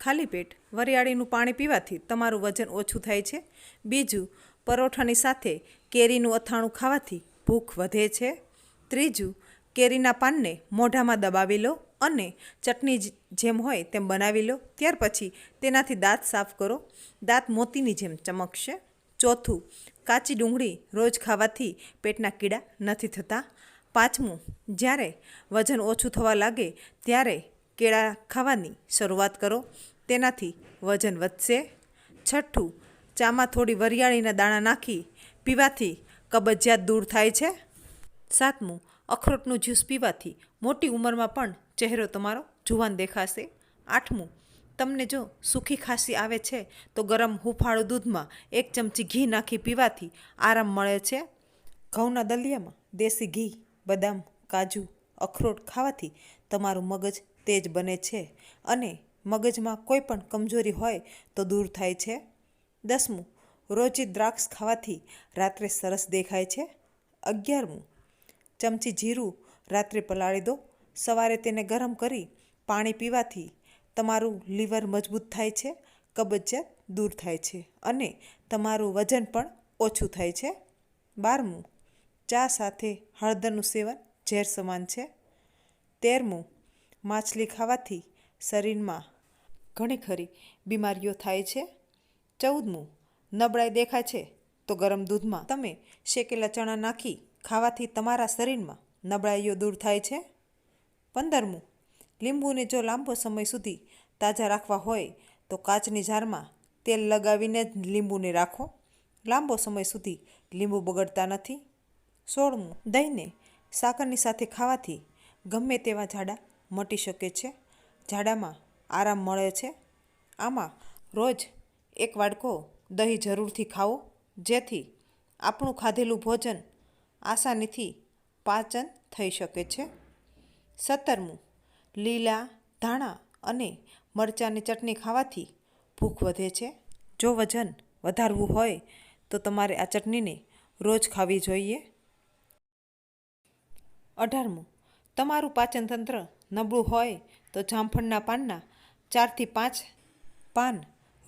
ખાલી પેટ વરિયાળીનું પાણી પીવાથી તમારું વજન ઓછું થાય છે. બીજું, પરોઠાની સાથે કેરીનું અથાણું ખાવાથી ભૂખ વધે છે. ત્રીજું, કેરીના પાનને મોઢામાં દબાવી લો અને ચટણી જેમ હોય તેમ બનાવી લો. ત્યાર પછી તેનાથી દાંત સાફ કરો. દાંત મોતીની જેમ ચમકશે. ચોથું, કાચી ડુંગળી રોજ ખાવાથી પેટના કીડા નથી થતા. પાંચમું, જ્યારે વજન ઓછું થવા લાગે, ત્યારે કેળા ખાવાની શરૂઆત કરો. તેનાથી વજન વધશે. છઠ્ઠું, ચામાં થોડી વરિયાળીના દાણા નાખી પીવાથી કબજિયાત દૂર થાય છે. સાતમું, અખરોટનું જ્યુસ પીવાથી મોટી ઉંમરમાં પણ ચહેરો તમારો જુવાન દેખાશે. આઠમું, તમને જો સૂકી ખાંસી આવે છે, તો ગરમ હુંફાળું દૂધમાં એક ચમચી ઘી નાખી પીવાથી આરામ મળે છે. ઘઉંના દલિયામાં દેશી ઘી, બદામ, કાજુ અખરોટ ખાવાથી તમારું મગજ તેજ બને છે અને મગજમાં કોઈ પણ કમજોરી હોય તો દૂર થાય છે. દસમું, રોજી દ્રાક્ષ ખાવાથી રાત્રે સરસ દેખાય છે. અગિયારમું, ચમચી જીરું રાત્રે પલાળી દો. સવારે તેને ગરમ કરી પાણી પીવાથી તમારું લીવર મજબૂત થાય છે, કબજિયાત દૂર થાય છે અને તમારું વજન પણ ઓછું થાય છે. બારમું, ચા સાથે હળદરનું સેવન ઝેર સમાન છે. તેરમું, માછલી ખાવાથી શરીરમાં ઘણી ખરી બીમારીઓ થાય છે. ચૌદમું, નબળાઈ દેખાય છે તો ગરમ દૂધમાં. તમે શેકેલા ચણા નાખી ખાવાથી તમારા શરીરમાં નબળાઈઓ દૂર થાય છે. પંદરમું, લીંબુને જો લાંબો સમય સુધી તાજા રાખવા હોય તો કાચની જારમાં તેલ લગાવીને જ લીંબુને રાખો. લાંબો સમય સુધી લીંબુ બગડતા નથી. સોળમું, દહીંને સાકરની સાથે ખાવાથી ગમે તેવા ઝાડા મટી શકે છે. ઝાડામાં આરામ મળે છે. આમાં રોજ એક વાડકો દહીં જરૂરથી ખાવો, જેથી આપણું ખાધેલું ભોજન આસાનીથી પાચન થઈ શકે છે. સત્તરમું, લીલા ધાણા અને મરચાંની ચટણી ખાવાથી ભૂખ વધે છે. જો વજન વધારવું હોય તો તમારે આ ચટણીને રોજ ખાવી જોઈએ. અઢારમું. તમારું પાચન તંત્ર નબળું હોય તો જામફળના પાનના ચારથી પાંચ પાન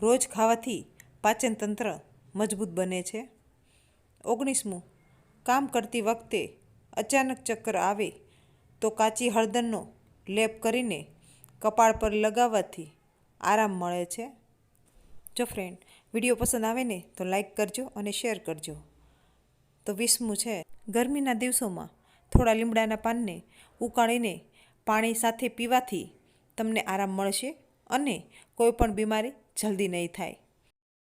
રોજ ખાવાથી પાચન તંત્ર મજબૂત બને છે. ઓગણીસમું, કામ કરતી વખતે અચાનક ચક્કર આવે તો કાચી હળદરનો લેપ કરીને કપાળ પર લગાવવાથી આરામ મળે છે. જો ફ્રેન્ડ વીડિયો પસંદ આવે ને તો લાઈક કરજો અને શેર કરજો. તો વીસમું છે, ગરમીના દિવસોમાં થોડા લીમડાના પાનને ઉકાળીને પાણી સાથે પીવાથી તમને આરામ મળશે અને કોઈ પણ બીમારી જલ્દી નહીં થાય.